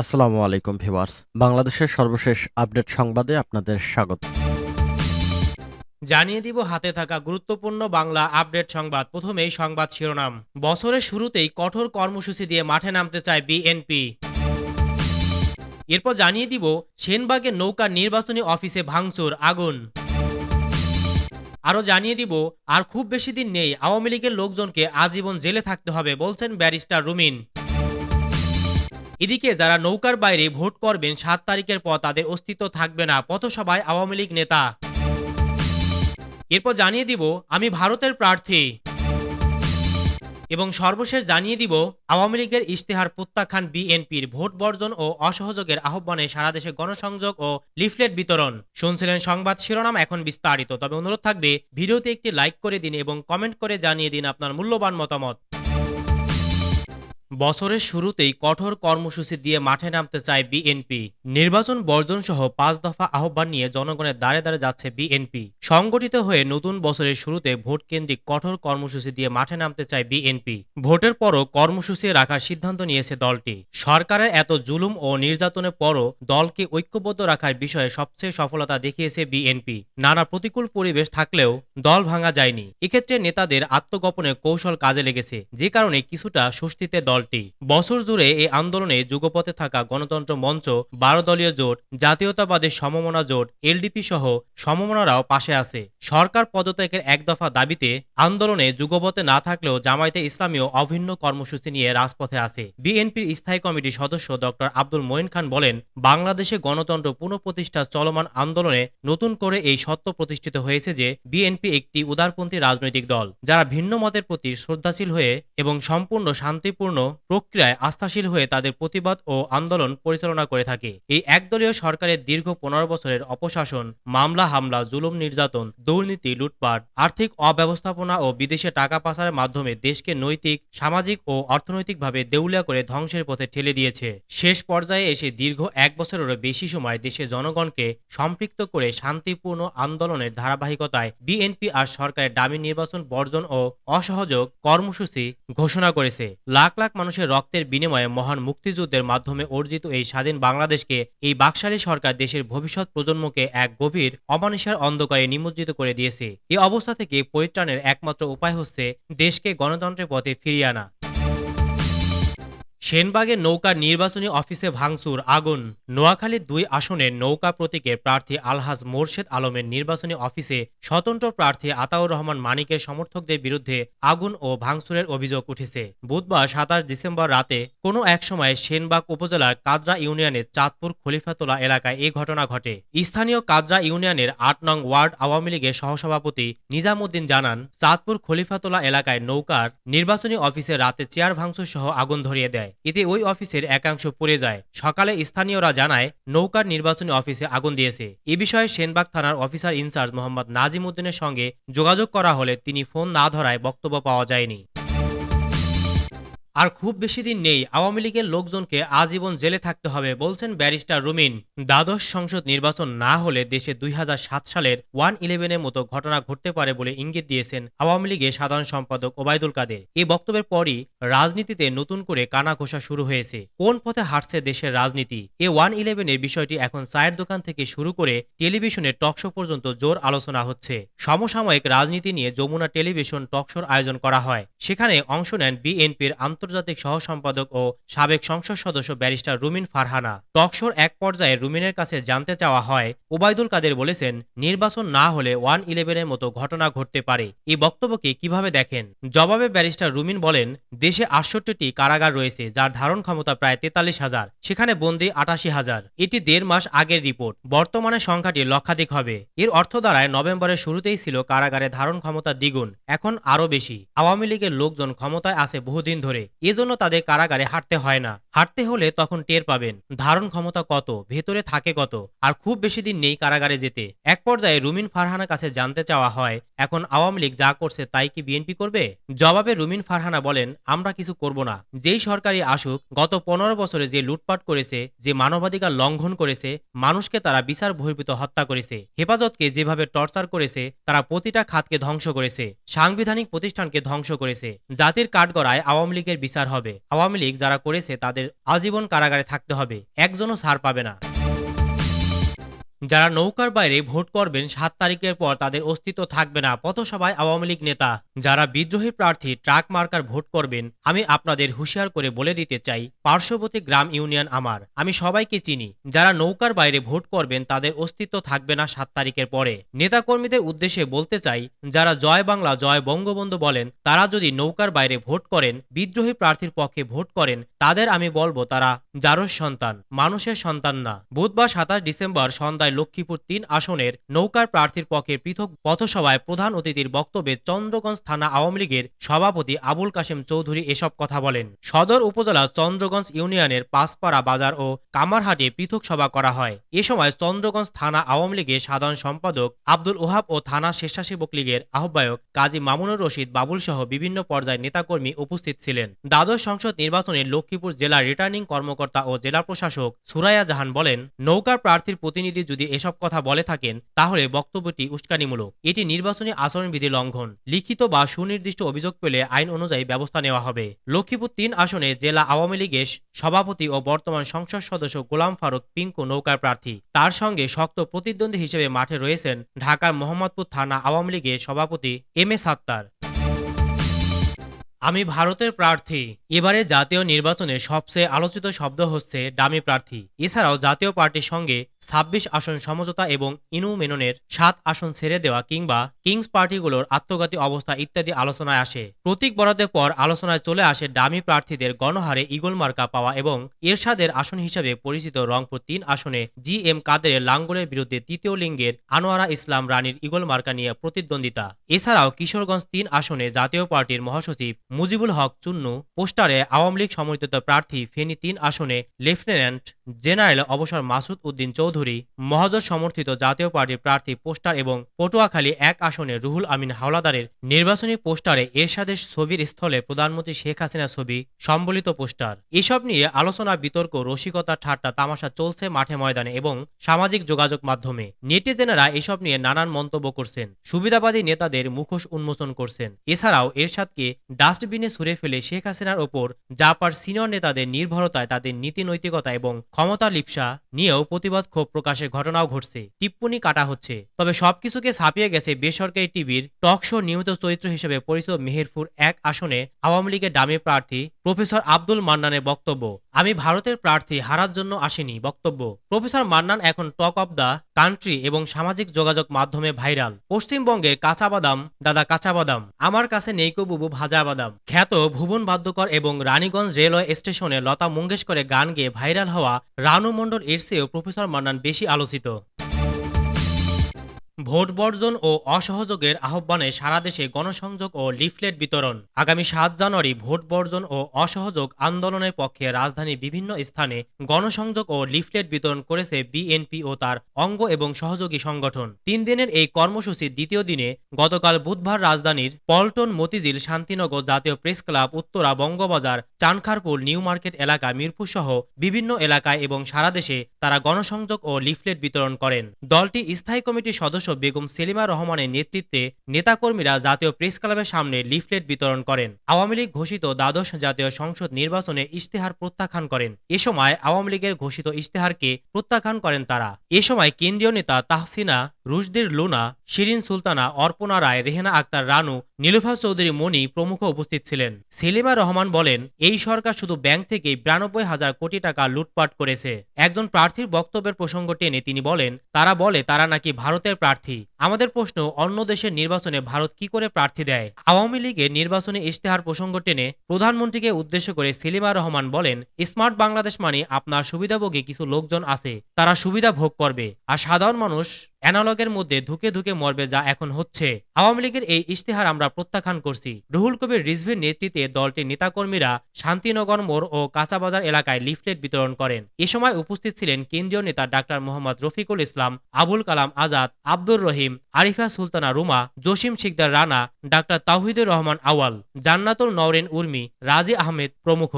আসসালামু আলাইকুম ভিউয়ার্স। বাংলাদেশের সর্বশেষ আপডেট সংবাদে আপনাদের স্বাগত। জানিয়ে দিব হাতে থাকা গুরুত্বপূর্ণ বাংলা আপডেট সংবাদ। প্রথমেই সংবাদ শিরোনাম। বছরের শুরুতেই কঠোর কর্মসূচি দিয়ে মাঠে নামতে চায় বিএনপি। এরপর জানিয়ে দিব সেনবাগের নৌকার নির্বাচনী অফিসে ভাঙচুর, আগুন। আরও জানিয়ে দিব, আর খুব বেশি দিন নেই, আওয়ামী লীগের লোকজনকে আজীবন জেলে থাকতে হবে বলছেন ব্যারিস্টার রুমিন। এদিকে যারা নৌকার বাইরে ভোট করবেন, সাত তারিখের পর তাদের অস্তিত্ব থাকবে না, পথসভায় আওয়ামী লীগ নেতা। এরপর জানিয়ে দিব, আমি ভারতের প্রার্থী। এবং সর্বশেষ জানিয়ে দিব, আওয়ামী লীগের ইশতেহার প্রত্যাখ্যান বিএনপির ভোট বর্জন ও অসহযোগের আহ্বানে সারা দেশে গণসংযোগ ও লিফলেট বিতরণ। শুনছিলেন সংবাদ শিরোনাম এখন বিস্তারিত। তবে অনুরোধ থাকবে, ভিডিওতে একটি লাইক করে দিন এবং কমেন্ট করে জানিয়ে দিন আপনার মূল্যবান মতামত। বছরের শুরুতেই কঠোর কর্মসূচি দিয়ে মাঠে নামতে চায় বিএনপি। নির্বাচন বর্জন সহ পাঁচ দফা আহ্বান নিয়ে জনগণের দ্বারে দ্বারে যাচ্ছে বিএনপি। সংগঠিত হয়ে নতুন বছরের শুরুতে ভোট কেন্দ্রিক কঠোর কর্মসূচি দিয়ে মাঠে নামতে চায় বিএনপি। ভোটের পরও কর্মসূচি রাখার সিদ্ধান্ত নিয়েছে দলটি। সরকারের এত জুলুম ও নির্যাতনের পরও দলকে ঐক্যবদ্ধ রাখার বিষয়ে সবচেয়ে সফলতা দেখিয়েছে বিএনপি। নানা প্রতিকূল পরিবেশ থাকলেও দল ভাঙা যায়নি। এক্ষেত্রে নেতাদের আত্মগোপনের কৌশল কাজে লেগেছে। যে কারণে কিছুটা স্বস্তিতে দলটি। বছর জুড়ে এই আন্দোলনে যুগপথে থাকা গণতন্ত্র মঞ্চ, বারো দলীয় জোট, জাতীয়তাবাদী সমমনা জোট এলডিপি সহ সমমনারাও পাশে আছে। সরকার পদত্যাগের এক দফা দাবিতে আন্দোলনে যুগপথে না থাকলেও জামায়াতে ইসলামীও অভিন্ন কর্মসূচি নিয়ে রাজপথে আছে। বিএনপির স্থায়ী কমিটির সদস্য ডক্টর আব্দুল মঈন খান বলেন, বাংলাদেশে গণতন্ত্র পুনঃপ্রতিষ্ঠার চলমান আন্দোলনে নতুন করে এই সত্য প্রতিষ্ঠিত হয়েছে যে বিএনপি একটি উদারপন্থী রাজনৈতিক দল, যারা ভিন্ন মতের প্রতি শ্রদ্ধাশীল হয়ে এবং সম্পূর্ণ শান্তিপূর্ণ প্রক্রিয়ায় আস্থাশীল হয়ে তাদের প্রতিবাদ ও আন্দোলন পরিচালনা করে থাকে। এই একদলীয় সরকারের দীর্ঘ পনেরো বছরের অপশাসন, মামলা, হামলা, জুলুম, নির্যাতন, দুর্নীতি, লুটপাট, আর্থিক অব্যবস্থাপনা ও বিদেশে টাকা পাচারের মাধ্যমে দেশকে নৈতিক, সামাজিক ও অর্থনৈতিকভাবে দেউলিয়া করে ধ্বংসের পথে ঠেলে দিয়েছে। শেষ পর্যায়ে এসে দীর্ঘ এক বছরেরও বেশি সময় দেশের জনগণকে সম্পৃক্ত করে শান্তিপূর্ণ আন্দোলনের ধারাবাহিকতায় বিএনপি আর সরকারের দামি নির্বাচন বর্জন ও অসহযোগ কর্মসূচি ঘোষণা করেছে। লাখ লাখ মানুষের রক্তের বিনিময়ে মহান মুক্তিযুদ্ধের মাধ্যমে অর্জিত এই স্বাধীন বাংলাদেশকে এই বাকশালী সরকার দেশের ভবিষ্যৎ প্রজন্মকে এক গভীর অমানিসার অন্ধকারে নিমজ্জিত করে দিয়েছে। এই অবস্থা থেকে পরিত্রাণের একমাত্র উপায় হচ্ছে দেশকে গণতন্ত্রের পথে ফিরিয়ে আনা। সেনবাগের নৌকার নির্বাচনী অফিসে ভাঙচুর, আগুন। নোয়াখালীর দুই আসনের নৌকা প্রতীকের প্রার্থী আলহাজ মোরশেদ আলমের নির্বাচনী অফিসে স্বতন্ত্র প্রার্থী আতাউর রহমান মানিকের সমর্থকদের বিরুদ্ধে আগুন ও ভাঙচুরের অভিযোগ উঠেছে। বুধবার সাতাশ ডিসেম্বর রাতে কোনো এক সময় সেনবাগ উপজেলার কাদরা ইউনিয়নের চাঁদপুর খলিফাতোলা এলাকায় এই ঘটনা ঘটে। স্থানীয় কাদরা ইউনিয়নের আট নং ওয়ার্ড আওয়ামী লীগের সহসভাপতি নিজামুদ্দিন জানান, চাঁদপুর খলিফাতোলা এলাকায় নৌকার নির্বাচনী অফিসে রাতে চেয়ার ভাঙচুর সহ আগুন ধরিয়ে দেয়। এতে ওই অফিসের একাংশ পুড়ে যায়। সকালে স্থানীয়রা জানায়, নৌকার নির্বাচনী অফিসে আগুন দিয়েছে। এ বিষয়ে সেনবাগ থানার অফিসার ইনচার্জ মোহাম্মদ নাজিম উদ্দিনের সঙ্গে যোগাযোগ করা হলে তিনি ফোন না ধরায় বক্তব্য পাওয়া যায়নি। আর খুব বেশি দিন নেই আওয়ামী লীগের লোকজনকে আজীবন জেলে থাকতে হবে, বলছেন ব্যারিস্টার রুমিন। দ্বাদশ সংসদ নির্বাচন না হলে দেশে দুই হাজার সাত সালের ওয়ান ইলেভেনের মতো ঘটনা ঘটতে পারে বলে ইঙ্গিত দিয়েছেন আওয়ামী লীগের সাধারণ সম্পাদক ওবায়দুল কাদের। এই বক্তব্যের পরই রাজনীতিতে নতুন করে কানা ঘোষা শুরু হয়েছে। কোন পথে হাঁটছে দেশের রাজনীতি? এ ওয়ান ইলেভেনের বিষয়টি এখন চায়ের দোকান থেকে শুরু করে টেলিভিশনের টকশো পর্যন্ত জোর আলোচনা হচ্ছে। সমসাময়িক রাজনীতি নিয়ে যমুনা টেলিভিশন টকশোর আয়োজন করা হয়। সেখানে অংশ নেন বিএনপির আন্তর্জাতিক সহ সম্পাদক ও সাবেক সংসদ সদস্য ব্যারিস্টার রুমিন ফারহানা। টকশোর এক পর্যায়ে রুমিনের কাছে জানতে চাওয়া হয়, ওবায়দুল কাদের বলেছেন, নির্বাচন না হলে ওয়ান ইলেভেনের মতো ঘটনা ঘটতে পারে। এই বক্তব্যকে কীভাবে দেখেন? জবাবে ব্যারিস্টার রুমিন বলেন, দেশে আটষট্টিটি কারাগার রয়েছে, যার ধারণ ক্ষমতা প্রায় তেতাল্লিশ হাজার, সেখানে বন্দি আটাশি হাজার। এটি দেড় মাস আগের রিপোর্ট। বর্তমানে সংখ্যাটি লক্ষাধিক হবে। এর অর্থ দ্বারায় নভেম্বরের শুরুতেই ছিল কারাগারে ধারণ ক্ষমতা দ্বিগুণ, এখন আরও বেশি। আওয়ামী লীগের লোকজন ক্ষমতায় আছে বহুদিন ধরে। এজন্য তাদের কারাগারে হাঁটতে হয় না। হাঁটতে হলে তখন টের পাবেন ধারণ ক্ষমতা কত, ভেতরে থাকে কত, আর খুব বেশি দিন নেই কারাগারে যেতে। এক পর্যায়ে রুমিন ফারহানার কাছে জানতে চাওয়া হয়, এখন আওয়ামী লীগ যা করছে তাই কি বিএনপি করবে? জবাবে রুমিন ফারহানা বলেন, আমরা কিছু করব না। যেই সরকারি আসুক, গত পনেরো বছরে যে লুটপাট করেছে, যে মানবাধিকার লঙ্ঘন করেছে, মানুষকে তারা বিচার বহির্ভূত হত্যা করেছে। হেফাজতকে যেভাবে টর্চার করেছে, তারা প্রতিটা খাতকে ধ্বংস করেছে। সাংবিধানিক প্রতিষ্ঠানকে ধ্বংস করেছে। জাতির কাঠগড়ায় আওয়ামী লীগের বিচার হবে। আওয়ামী লীগ যারা করেছে, তাদের তাদের আজীবন কারাগারে থাকতে হবে। একজনও ছাড় পাবে না। যারা নৌকার বাইরে ভোট করবেন, সাত তারিখের পর তাদের অস্তিত্ব থাকবে না। পথসভায় আওয়ামী লীগ নেতা, যারা বিদ্রোহী প্রার্থী, ট্রাক মার্কার ভোট করবেন, আমি আপনাদের হুঁশিয়ার করে বলে দিতে চাই, পার্শ্ববর্তী গ্রাম ইউনিয়ন আমার। আমি সবাইকে চিনি। যারা নৌকার বাইরে ভোট করবেন, তাদের অস্তিত্ব থাকবে না সাত তারিখের পরে। নেতাকর্মীদের উদ্দেশ্যে বলতে চাই, যারা জয় বাংলা, জয় বঙ্গবন্ধু বলেন, তারা যদি নৌকার বাইরে ভোট করেন, বিদ্রোহী প্রার্থীর পক্ষে ভোট করেন তাদের আমি বলব, তারা জারস সন্তান, মানুষের সন্তান না। বুধবার সাতাশ ডিসেম্বর সন্ধ্যায় লক্ষ্মীপুর তিন আসনের নৌকার প্রার্থীর পক্ষে পৃথক পথসভায় প্রধান অতিথির বক্তব্যে চন্দ্রগঞ্জ থানা আওয়ামী লীগের সভাপতি আবুল কাশেম চৌধুরী এসব কথা বলেন। সদর উপজেলা চন্দ্রগঞ্জ ইউনিয়নের পাঁচপাড়া বাজার ও কামারহাটে পৃথক সভা করা হয়। এ সময় চন্দ্রগঞ্জ থানা আওয়ামী লীগের সাধারণ সম্পাদক আব্দুল ওহাব ও থানা স্বেচ্ছাসেবক লীগের আহ্বায়ক কাজী মামুনুর রশিদ বাবুলসহ বিভিন্ন পর্যায়ের নেতাকর্মী উপস্থিত ছিলেন। দ্বাদশ সংসদ নির্বাচনে লক্ষ্মীপুর জেলার রিটার্নিং কর্মকর্তা ও জেলা প্রশাসক সুরাইয়া জাহান বলেন, নৌকার প্রার্থীর প্রতিনিধি যদি এসব কথা বলে থাকেন, তাহলে বক্তব্যটি উস্কানিমূলক। এটি নির্বাচনী আচরণবিধি লঙ্ঘন, লিখিত বা সুনির্দিষ্ট অভিযোগ পেলে আইন অনুযায়ী ব্যবস্থা নেওয়া হবে। লক্ষ্মীপুর তিন আসনে জেলা আওয়ামী লীগের সভাপতি ও বর্তমান সংসদ সদস্য গোলাম ফারুক পিঙ্কু নৌকার প্রার্থী। তার সঙ্গে শক্ত প্রতিদ্বন্দ্বী হিসেবে মাঠে রয়েছেন ঢাকার মোহাম্মদপুর থানা আওয়ামী লীগের সভাপতি এম এ সাত্তার আমি ভারতের প্রার্থী। এবারে জাতীয় নির্বাচনে সবচেয়ে আলোচিত শব্দ হচ্ছে ডামি প্রার্থী। এছাড়াও জাতীয় পার্টির সঙ্গে ছাব্বিশ আসন সমঝোতা এবং ইনু মেননের সাত আসন ছেড়ে দেওয়া কিংবা কিংস পার্টিগুলোর আত্মঘাতী অবস্থা ইত্যাদি আলোচনায় আসে। প্রতীক বরাদ্দের পর আলোচনায় চলে আসে ডামি প্রার্থীদের গণহারে ইগল মার্কা পাওয়া এবং এরশাদের আসন হিসেবে পরিচিত রংপুর তিন আসনে জি এম কাদের লাঙ্গলের বিরুদ্ধে তৃতীয় লিঙ্গের আনোয়ারা ইসলাম রানীর ইগল মার্কা নিয়ে প্রতিদ্বন্দ্বিতা। এছাড়াও কিশোরগঞ্জ তিন আসনে জাতীয় পার্টির মহাসচিব মুজিবুল হক চুন্নু পোস্টারে আওয়ামী লীগ সমর্থিত প্রার্থী ফেনী তিন আসনে লেফটেন্যান্ট জেনারেল অবসর মাসুদ উদ্দিন চৌধুরী, মহাজোট সমর্থিত জাতীয় পার্টির প্রার্থী পোস্টার এবং পটুয়াখালী এক আসনে রুহুল আমিন হাওলাদারের নির্বাচনী পোস্টারে এরশাদের ছবির স্থলে প্রধানমন্ত্রী শেখ হাসিনার ছবি সম্বলিত পোস্টার। এসব নিয়ে আলোচনা, বিতর্ক রসিকতা ঠাট্টা, তামাশা চলছে মাঠে ময়দানে এবং সামাজিক যোগাযোগ মাধ্যমে। নেটিজেনেরা এসব নিয়ে নানান মন্তব্য করছেন। সুবিধাবাদী নেতাদের মুখোশ উন্মোচন করছেন। এছাড়াও এরশাদকে ডাস্টবিনে ছুড়ে ফেলে শেখ হাসিনার ওপর জাপার সিনিয়র নেতাদের নির্ভরতায় তাদের নীতি নৈতিকতা এবং ক্ষমতা লিপসা নিয়েও প্রতিবাদ ক্ষোভ প্রকাশের ঘটনাও ঘটছে। টিপ্পনি কাটা হচ্ছে। তবে সবকিছুকে ছাপিয়ে গেছে বেসরকারি টিভির টক শো নিয়মিত চরিত্র হিসেবে পরিচিত মেহেরপুর এক আসনে আওয়ামী লীগের ডামি প্রার্থী প্রফেসর আব্দুল মান্নানের বক্তব্য, আমি ভারতের প্রার্থী, হারার জন্য আসিনি বক্তব্য। প্রফেসর মান্নান এখন টক অব দ্য কান্ট্রি এবং সামাজিক যোগাযোগ মাধ্যমে ভাইরাল। পশ্চিমবঙ্গের কাঁচা বাদাম, দাদা, কাঁচা বাদাম, আমার কাছে নেইকো বুবু, ভাজা বাদাম। খ্যাত ভুবন বাদ্যকর এবং রানীগঞ্জ রেলওয়ে স্টেশনে লতা মঙ্গেশকরের গান গেয়ে ভাইরাল হওয়া রানু মণ্ডল এর চেয়েও প্রফেসর মান্নান বেশি আলোচিত। ভোট বর্জন ও অসহযোগের আহ্বানে সারা দেশে গণসংযোগ ও লিফলেট বিতরণ। আগামী সাত জানুয়ারি ভোট বর্জন ও অসহযোগ আন্দোলনের পক্ষে রাজধানীর বিভিন্ন স্থানে গণসংযোগ ও লিফলেট বিতরণ করেছে বিএনপি ও তার অঙ্গ এবং সহযোগী সংগঠন। তিন দিনের এই কর্মসূচির দ্বিতীয় দিনে গতকাল বুধবার রাজধানীর পল্টন মতিঝিল শান্তিনগর জাতীয় Press Club Uttara Bangabazar Chankharpul New Market এলাকা, মিরপুর সহ বিভিন্ন এলাকায় এবং সারা দেশে তারা গণসংযোগ ও লিফলেট বিতরণ করেন। দলটি স্থায়ী কমিটির সদস্য বেগম সেলিমা রহমানের নেতৃত্বে নেতাকর্মীরা জাতীয় প্রেস ক্লাবের সামনে লিফলেট বিতরণ করেন। আওয়ামী লীগ ঘোষিত দ্বাদশ জাতীয় সংসদ নির্বাচনে ইশতেহার প্রত্যাখ্যান করেন। এ সময় আওয়ামী লীগের ঘোষিত ইশতেহারকে প্রত্যাখ্যান করেন তারা। এ সময় কেন্দ্রীয় নেতা তাহসিনা রুশদির লোনা, শিরিন সুলতানা, অর্পণা রায়, রেহেনা আক্তার, রানু, নীলুফা চৌধুরী মনি প্রমুখ উপস্থিত ছিলেন। সেলিমা রহমান বলেন, এই সরকার শুধু ব্যাংক থেকেই বিরানব্বই হাজার কোটি টাকা লুটপাট করেছে। একজন প্রার্থীর বক্তব্যের প্রসঙ্গ টেনে তিনি বলেন, তারা বলে তারা নাকি ভারতের প্রার্থী। আমাদের প্রশ্ন, অন্য দেশের নির্বাচনে ভারত কি করে প্রার্থী দেয়? আওয়ামী লীগের নির্বাচনী ইশতেহার প্রসঙ্গ টেনে প্রধানমন্ত্রীকে উদ্দেশ্য করে সেলিমা রহমান বলেন, স্মার্ট বাংলাদেশ মানে আপনার সুবিধাভোগী কিছু লোকজন আছে, তারা সুবিধা ভোগ করবে, আর সাধারণ মানুষ অ্যানালগের মধ্যে ধুকে ধুকে মরবে যা এখন হচ্ছে। আওয়ামী লীগের এই ইশতেহার আমরা প্রত্যাখ্যান করছি। রুহুল কবির রিজভির নেতৃত্বে দলটির নেতাকর্মীরা শান্তিনগর মোড় ও কাঁচাবাজার এলাকায় লিফলেট বিতরণ করেন। এ সময় উপস্থিত ছিলেন কেন্দ্রীয় নেতা ডাক্তার মোহাম্মদ রফিকুল ইসলাম, আবুল কালাম আজাদ, আব্দুর রহিম আরিফা সুলতানা রুমা, জসিম শিকদার রানা, ডাক্তার তাহিদুর রহমান আওয়াল জান্নাতুল নওরিন উর্মি, রাজি আহমেদ প্রমুখ।